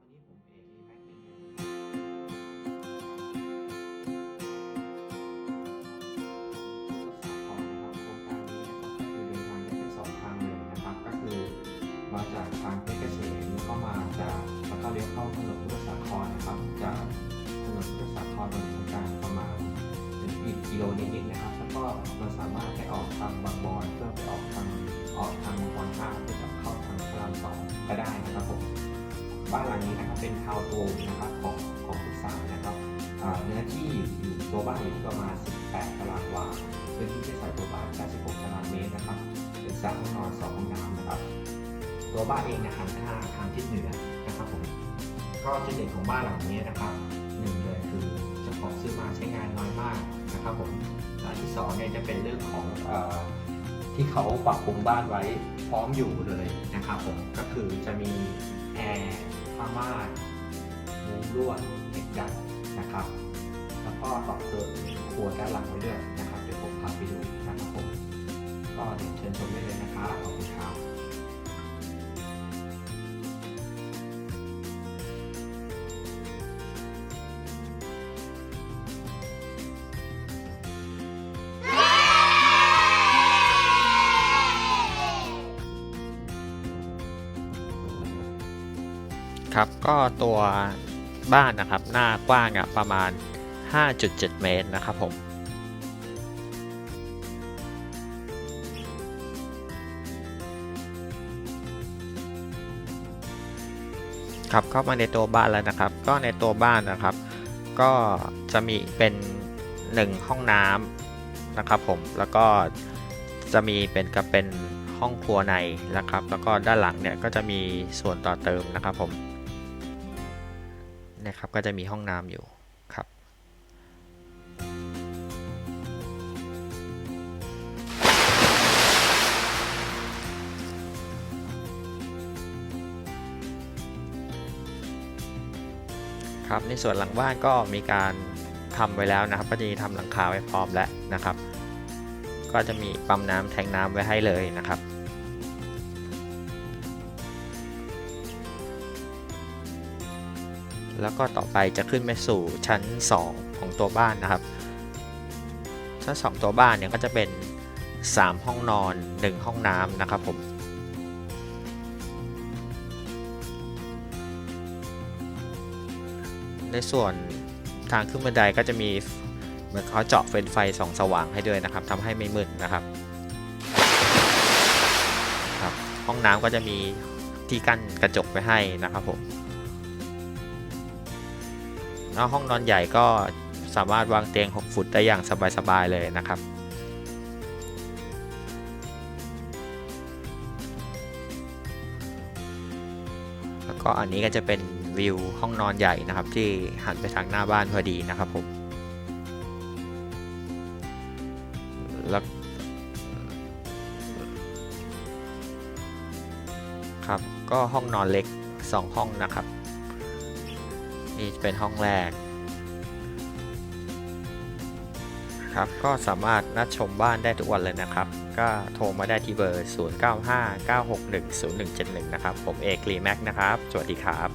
วันนี้ผมเองแม็กซ์สาครนะครับโครงการนี้นะครับก็คือเดินทางได้แค่สองทางเลยนะครับก็คือมาจากทางเพชรเกษมแล้วก็มาจากแล้วก็เลี้ยวเข้าถนนพุทธสาครนะครับ จากถนนพุทธสาครถนนสงกรารประมาณถึงอีกกิโลนิดๆนะครับ แล้วก็เราสามารถไปออกทางบางบอนเพื่อไปออกทางออกทางบางบอนห้าเพื่อจะเข้าทางพระรามสองก็ได้นะครับผม บ้านหลังนี้นะครับเป็นทาวน์โฮมนะครับของของผู้สาวนะครับเนื้อที่อยู่ตัวบ้านอยู่ที่ประมาณ 18 ตารางวาพื้นที่ที่ใส่ตัวบ้าน 96 ตารางเมตรนะครับเป็นสามห้องนอนสองห้องน้ำนะครับ ตัวบ้านเองนะหันหน้าทางทิศเหนือนะครับผมก็จุดเด่นของบ้านหลังนี้นะครับหนึ่งเลยคือเจ้าของซื้อมาใช้งานน้อยมากนะครับผมและที่สองเนี่ยจะเป็นเรื่องของเอ่อ ที่เขาปรับปรุงบ้านไว้พร้อมอยู่เลยนะครับผมก็คือจะมีแอร์ผ้าม่านมุ้งลวดเหล็กดัดนะครับ แล้วก็ต่อเติมครัวด้านหลังไว้ด้วยนะครับเดี๋ยวผมพาไปดูนะครับผมก็เดี๋ยวเชิญชมได้เลยนะครับขอบคุณครับ ครับก็ตัวบ้านนะครับหน้ากว้างอะประมาณ 5.7 เมตรนะครับผมครับเข้ามาในตัวบ้านแล้วนะครับ ก็ในตัวบ้านนะครับ ก็จะมีเป็น 1 ห้องน้ำนะครับผมแล้วก็จะมีเป็นกับเป็นห้องครัวในนะครับ แล้วก็ด้านหลังเนี่ยก็จะมีส่วนต่อเติมนะครับผม นะครับก็จะมีห้องน้ำอยู่ครับครับในส่วนหลังบ้านก็มีการทำไว้แล้วนะครับ ก็จะมีทำหลังคาไว้พร้อมแล้วนะครับ ก็จะมีปั๊มน้ำแทงน้ำไว้ให้เลยนะครับ แล้วก็ต่อไปจะขึ้นไปสู่ชั้น 2 ของตัวบ้านนะครับ ชั้น 2 ตัวบ้านเนี่ยก็จะเป็น 3 ห้องนอน 1 ห้องน้ำนะครับผมในส่วนทางขึ้นบันไดก็จะมีเหมือนเขาเจาะเฟนไฟส่องสว่างให้ด้วยนะครับทำให้ไม่มืดนะครับครับ ห้องน้ำก็จะมีที่กั้นกระจกไว้ให้นะครับผม แล้วห้องนอนใหญ่ก็สามารถวางเตียง 6 ฟุตได้อย่างสบายๆเลยนะครับ แล้วก็อันนี้ก็จะเป็นวิวห้องนอนใหญ่นะครับที่หันไปทางหน้าบ้านพอดีนะครับผมแล้วครับก็ห้องนอนเล็ก 2 ห้องนะครับ นี่เป็นห้องแรก ครับก็สามารถนัดชมบ้านได้ทุกวันเลยนะครับ ก็โทรมาได้ที่เบอร์ 0959610171 นะครับ ผมเอกรีแม็กนะครับ สวัสดีครับ